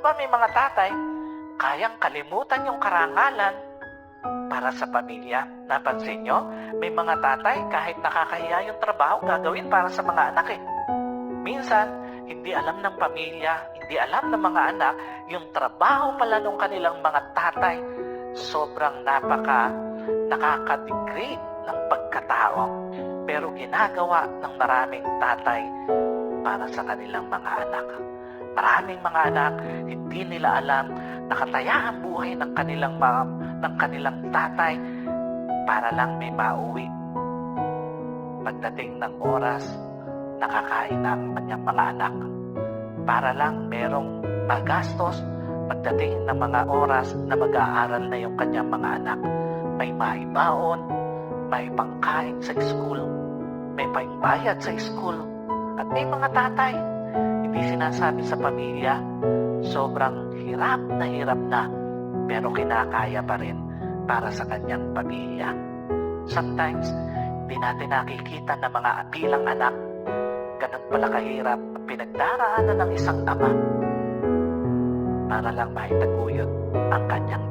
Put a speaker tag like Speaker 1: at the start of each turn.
Speaker 1: ba may mga tatay, kayang kalimutan yung karangalan para sa pamilya. Napansin nyo? May mga tatay kahit nakakahiya yung trabaho gagawin para sa mga anak eh. Minsan, hindi alam ng pamilya, hindi alam ng mga anak, yung trabaho pala ng kanilang mga tatay, sobrang napaka nakaka-degrade ng pagkatao. Pero ginagawa ng maraming tatay para sa kanilang mga anak. Maraming mga anak, hindi nila alam nakataya ang buhay ng kanilang mga, ng kanilang tatay para lang may mauwi. Pagdating ng oras, nakakain na ang kanyang mga anak. Para lang merong magastos pagdating ng mga oras na mag-aaral na yung kanyang mga anak. May maibaon, may pangkain sa school, may pangbayad sa school, at may mga tatay, hindi sinasabi sa pamilya, sobrang hirap na hirap na, pero kinakaya pa rin para sa kanyang pamilya. Sometimes, hindi natin nakikita na mga bilang anak, ganun pala kahirap pinagdaraanan ng isang ama para lang maitaguyod ang kanyang.